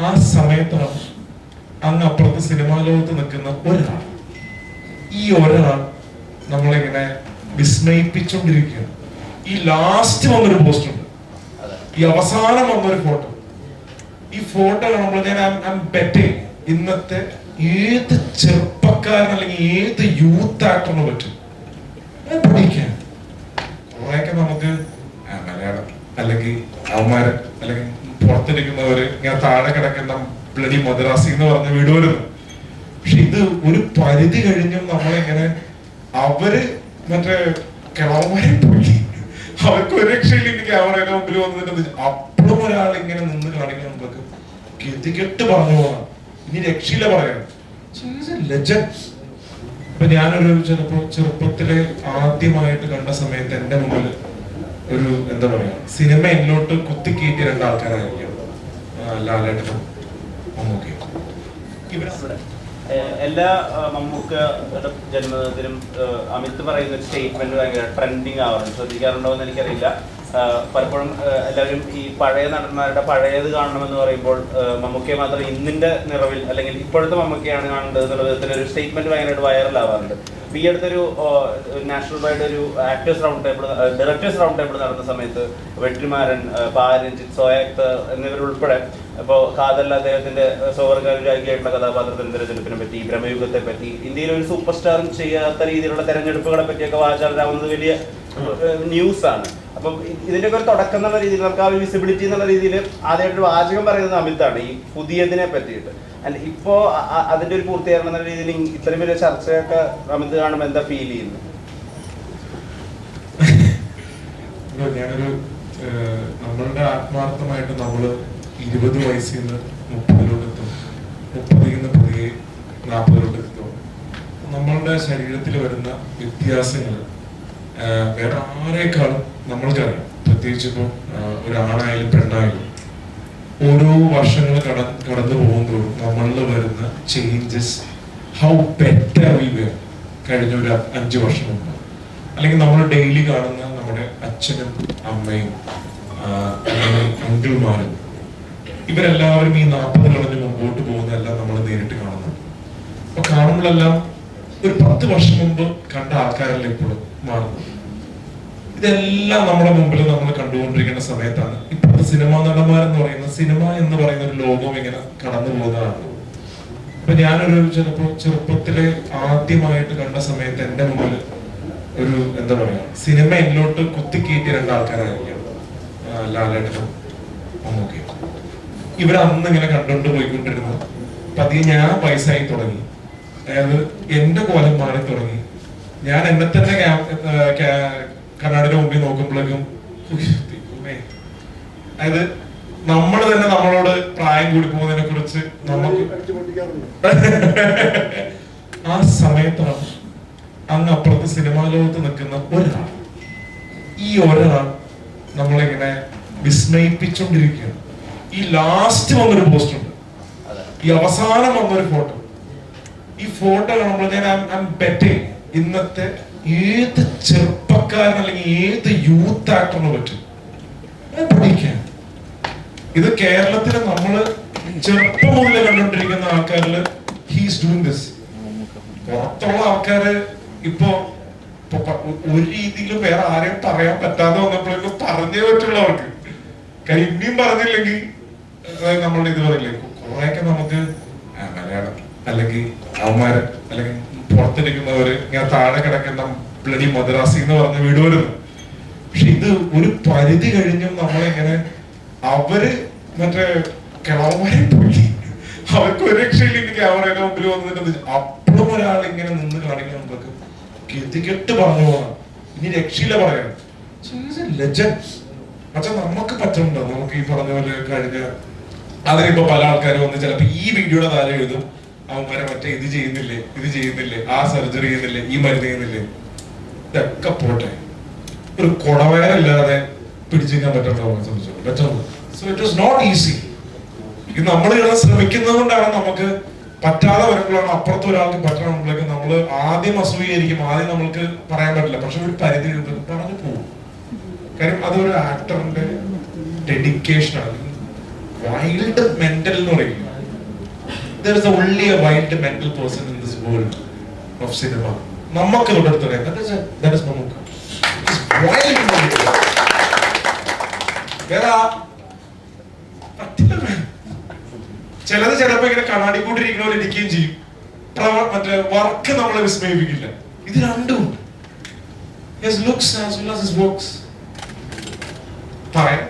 ആ സമയത്താണ് അങ്ങ് അപ്പുറത്ത് സിനിമാ ലോകത്ത് നിൽക്കുന്ന ഒരാൾ. ഈ ഒരാൾ നമ്മളിങ്ങനെ വിസ്മയിപ്പിച്ചുകൊണ്ടിരിക്കുകയാണ് ഈ ലാസ്റ്റ് വന്നൊരു പോസ്റ്റ് ഉണ്ട്. ഈ അവസാനം വന്നൊരു ഫോട്ടോ ഈ ഫോട്ടോ കാണുമ്പോൾ ഞാൻ ബെറ്റ് ഇന്നത്തെ ഏത് ചെറുപ്പക്കാരൻ അല്ലെങ്കിൽ ഏത് യൂത്ത് ആക്ടറിന് പറ്റും പഠിക്കാൻ കുറെയൊക്കെ നമുക്ക് മലയാളം അല്ലെങ്കിൽ അവന്മാരെ അല്ലെങ്കിൽ പുറത്തിരിക്കുന്നവര് ഇങ്ങനെ താഴെ കിടക്കുന്ന ബ്ലഡി മദ്രാസി എന്ന് പറഞ്ഞ വീടുവരുന്നു പക്ഷെ ഇത് ഒരു പരിധി കഴിഞ്ഞും നമ്മളിങ്ങനെ അവർ മറ്റേ കിളവന്മാരെ പോയി. അവർക്ക് ഒരു രക്ഷയില്ല ഇനി ക്യാമറയുടെ മുമ്പിൽ വന്നിട്ട് അപ്പോഴും ഒരാൾ ഇങ്ങനെ നിന്ന് കാണിക്കാൻ നമുക്ക് ഗതികെട്ട് പറഞ്ഞു പോകാം. ഇനി രക്ഷയില്ല പറയാം ഇപ്പൊ ഞാനൊരു ചിലപ്പോ ചെറുപ്പത്തിലെ ആദ്യമായിട്ട് കണ്ട സമയത്ത് എന്റെ മുമ്പിൽ ഒരു എന്താ പറയാ സിനിമ എന്നിലോട്ട് കുത്തിക്കയറ്റിയ രണ്ടാൾക്കാരായിരിക്കും ലാലേട്ടനും മമ്മൂക്കയും എല്ലാ മമ്മൂക്ക ആഹ് അമിത് പറയുന്ന സ്റ്റേറ്റ്മെന്റ് ഭയങ്കര ട്രെൻഡിങ് ആവാറുണ്ട്. ശ്രദ്ധിക്കാറുണ്ടോ എന്ന് എനിക്കറിയില്ല പലപ്പോഴും എല്ലാവരും ഈ പഴയ നടന്മാരുടെ പഴയത് കാണണമെന്ന് പറയുമ്പോൾ മമ്മൂക്കയെ മാത്രം ഇന്നിന്റെ നിറവിൽ അല്ലെങ്കിൽ ഇപ്പോഴത്തെ മമ്മൂക്കയാണ് കാണേണ്ടത് എന്നുള്ള വിധത്തിൽ ഒരു സ്റ്റേറ്റ്മെന്റ് ഭയങ്കരമായിട്ട് വൈറൽ അപ്പൊ ഈ അടുത്തൊരു നാഷണൽ വൈഡ് ഒരു actors round table directors round table നടന്ന സമയത്ത് വെട്ടിമാരൻ പാരഞ്ജിത്ത് സോയാക്ത് എന്നിവരുൾപ്പെടെ ഇപ്പോൾ കാതൽ അദ്ദേഹത്തിന്റെ സ്വവർഗാനുരാഗിയായിട്ടുള്ള കഥാപാത്രത്തിന്റെ തിരഞ്ഞെടുപ്പിനെ പറ്റി ബ്രഹ്മയുഗത്തെ പറ്റി ഇന്ത്യയിൽ ഒരു സൂപ്പർ സ്റ്റാറും ചെയ്യാത്ത രീതിയിലുള്ള തെരഞ്ഞെടുപ്പുകളെ പറ്റിയൊക്കെ വാചാലാവുന്നത് വലിയ ന്യൂസ് ആണ് അപ്പം ഇതിന്റെയൊക്കെ ഒരു തുടക്കം എന്നുള്ള രീതിയിൽ നമുക്ക് ആ ഒരു വിസിബിലിറ്റി എന്നുള്ള രീതിയിൽ ആദ്യമായിട്ട് വാചകം പറയുന്നത് അമിതാണ് ഈ പുതിയതിനെ പറ്റിയിട്ട്. അല്ല ഇപ്പോ അതിന്റെ ഒരു പൂർത്തീകരണം എന്നുള്ള രീതിയിൽ ഇത്രയും വലിയ ചർച്ചയൊക്കെ അമിത് കാണുമ്പോൾ എന്താ ഫീൽ ചെയ്യുന്നത്? ഞാനൊരു നമ്മളുടെ ആത്മാർത്ഥമായിട്ട് നമ്മൾ ഇരുപത് വയസ്സിൽ നിന്ന് മുപ്പതിലോട്ട് എത്തും. മുപ്പതിൽ നിന്ന് പതിയെ നാൽപ്പതിലോട്ട് എത്തും. നമ്മളുടെ ശരീരത്തിൽ വരുന്ന വ്യത്യാസങ്ങൾ വേറെ ആരെക്കാളും നമ്മൾക്കറിയാം. പ്രത്യേകിച്ച് ഇപ്പോൾ ഒരാണായാലും പെണ്ണായാലും ഓരോ വർഷങ്ങൾ കട കടന്നു പോകുമ്പോഴും നമ്മളിൽ വരുന്ന changes how better we were കഴിഞ്ഞ ഒരു അഞ്ച് വർഷം മുമ്പ്. അല്ലെങ്കിൽ നമ്മൾ ഡെയിലി കാണുന്ന നമ്മുടെ അച്ഛനും അമ്മയും അങ്കിൾമാരും ഇവരെല്ലാവരും ഈ നാൽപ്പത് കളഞ്ഞ് മുമ്പോട്ട് പോകുന്നതെല്ലാം നമ്മൾ നേരിട്ട് കാണുന്നുണ്ട്. അപ്പൊ കാണുമ്പോഴെല്ലാം ഒരു പത്ത് വർഷം മുമ്പ് കണ്ട ആൾക്കാരല്ല ഇപ്പോഴും മാറുന്നത് ഇതെല്ലാം നമ്മുടെ മുമ്പിൽ നമ്മൾ കണ്ടുകൊണ്ടിരിക്കുന്ന സമയത്താണ്. ഇപ്പോഴത്തെ സിനിമാ നടന്മാരെന്ന് പറയുന്ന സിനിമ എന്ന് പറയുന്ന ഒരു ലോകം ഇങ്ങനെ കടന്നു പോകുന്നതാണ്. അപ്പൊ ഞാനൊരു ചിലപ്പോ ചെറുപ്പത്തിലെ ആദ്യമായിട്ട് കണ്ട സമയത്ത് എന്റെ മുമ്പിൽ ഒരു എന്താ പറയാ സിനിമ എന്നിലോട്ട് കുത്തിക്കയറ്റിയ രണ്ടാൾക്കാരായിരിക്കും ആൾക്കാരായിരിക്കും ലാലേട്ടനും മമ്മൂക്കയും. ഇങ്ങനെ കണ്ടുകൊണ്ട് പോയിക്കൊണ്ടിരുന്നു. പതിയെ ഞാൻ ആയി തുടങ്ങി. അതായത് എന്റെ കോലം മാറി തുടങ്ങി. ഞാൻ എന്നെ തന്നെ കണ്ണാടിയുടെ മുമ്പിൽ നോക്കുമ്പോഴേക്കും അതായത് നമ്മൾ തന്നെ നമ്മളോട് പ്രായം കൂടി പോകുന്നതിനെ കുറിച്ച് നമുക്ക് ആ സമയത്താണ് അങ്ങ് അപ്പുറത്ത് സിനിമാ ലോകത്ത് നിൽക്കുന്ന ഒരാൾ. ഈ ഒരാൾ നമ്മളിങ്ങനെ വിസ്മയിപ്പിച്ചുകൊണ്ടിരിക്കുകയാണ് ഈ ലാസ്റ്റ് വന്നൊരു പോസ്റ്റ് ഉണ്ട്. ഈ അവസാനം വന്നൊരു ഫോട്ടോ ഈ ഫോട്ടോ കാണുമ്പോൾ ഞാൻ ഇന്നത്തെ ഏത് ചെറുപ്പക്കാരൻ അല്ലെങ്കിൽ ഏത് യൂത്ത് ആക്ടറിന് പറ്റും പഠിക്കാൻ ഇത് കേരളത്തിൽ നമ്മൾ ചെറുപ്പം മുതൽ കണ്ടുകൊണ്ടിരിക്കുന്ന ആൾക്കാരിൽ ഹീസ് ഡൂയിങ് ദിസ് പുറത്തുള്ള ആൾക്കാര് ഇപ്പൊ ഒരു രീതിയിലും വേറെ ആരെയും പറയാൻ പറ്റാതെ വന്നപ്പോഴേക്കും പറഞ്ഞേ പറ്റുള്ളൂ അവർക്ക്. കാര്യം പറഞ്ഞില്ലെങ്കിൽ നമ്മൾ ഇത് പറയില്ലേ കുറെയൊക്കെ നമുക്ക് മലയാളം അല്ലെങ്കിൽ അവന്മാര് അല്ലെങ്കിൽ പുറത്തിരിക്കുന്നവര് ഇങ്ങനെ താഴെ കിടക്കുന്ന ബ്ലഡി മദ്രാസി എന്ന് പറഞ്ഞ വീട് വരുന്നു പക്ഷെ ഇത് ഒരു പരിധി കഴിഞ്ഞും നമ്മളിങ്ങനെ അവർ മറ്റേ കിളവന്മാരെ പോയി. അവർക്ക് ഒരു രക്ഷയില്ലെങ്കിൽ ക്യാമറയുടെ മുമ്പിൽ വന്നിട്ട് അപ്പോഴും ഒരാൾ ഇങ്ങനെ നിന്ന് കാണിക്കാൻ നമുക്ക് ഗതികെട്ട് പറഞ്ഞു പോകണം. ഇനി രക്ഷയില്ല പറയാം ലെജൻഡ് പക്ഷെ നമുക്ക് പറ്റുന്നുണ്ടോ? നമുക്ക് ഈ പറഞ്ഞ പോലെ കഴിഞ്ഞ അതിനിപ്പോ പല ആൾക്കാരും വന്ന് ചിലപ്പോ ഈ വീഡിയോയുടെ താഴെ എഴുതും. അവന്മാരെ മറ്റേ ഇത് ചെയ്യുന്നില്ലേ? ഇത് ചെയ്യുന്നില്ലേ? ആ സർജറി ചെയ്യുന്നില്ലേ? ഈ മരുന്ന് ചെയ്യുന്നില്ലേ? ഇതൊക്കെ പോട്ടെ. ഒരു കുടവയറില്ലാതെ പിടിച്ചിരിക്കാൻ പറ്റുന്ന പറ്റുന്നത് so it was not easy ഇത് നമ്മൾ ഇവിടെ ശ്രമിക്കുന്നത് കൊണ്ടാണ് നമുക്ക് പറ്റാതെ വരുമ്പോഴാണ് അപ്പുറത്ത് ഒരാൾക്ക് പറ്റണമെങ്കിലേക്ക് നമ്മൾ ആദ്യം അസൂയായിരിക്കും ആദ്യം നമ്മൾക്ക് പറയാൻ പറ്റില്ല. പക്ഷെ ഒരു പരിധി പറഞ്ഞു പോകും കാര്യം അതൊരു ആക്ടറിന്റെ ഡെഡിക്കേഷൻ ആണ്. വൈൽഡ് മെന്റൽ എന്ന് പറയില്ല? There is only a wild mental person in this world of cinema. നമുക്ക് തൊട്ടടുത്ത് that is a- that is Mammukka. He's wild in the വേറെ. ചിലത് ചിലപ്പോ ഇങ്ങനെ കണ്ണാടി കൂട്ടിരിക്കുന്ന പോലെ ഇരിക്കുകയും ചെയ്യും മറ്റേ വർക്ക് നമ്മളെ വിസ്മയിപ്പിക്കില്ല. ഇത് രണ്ടും looks as well as his works പറയാൻ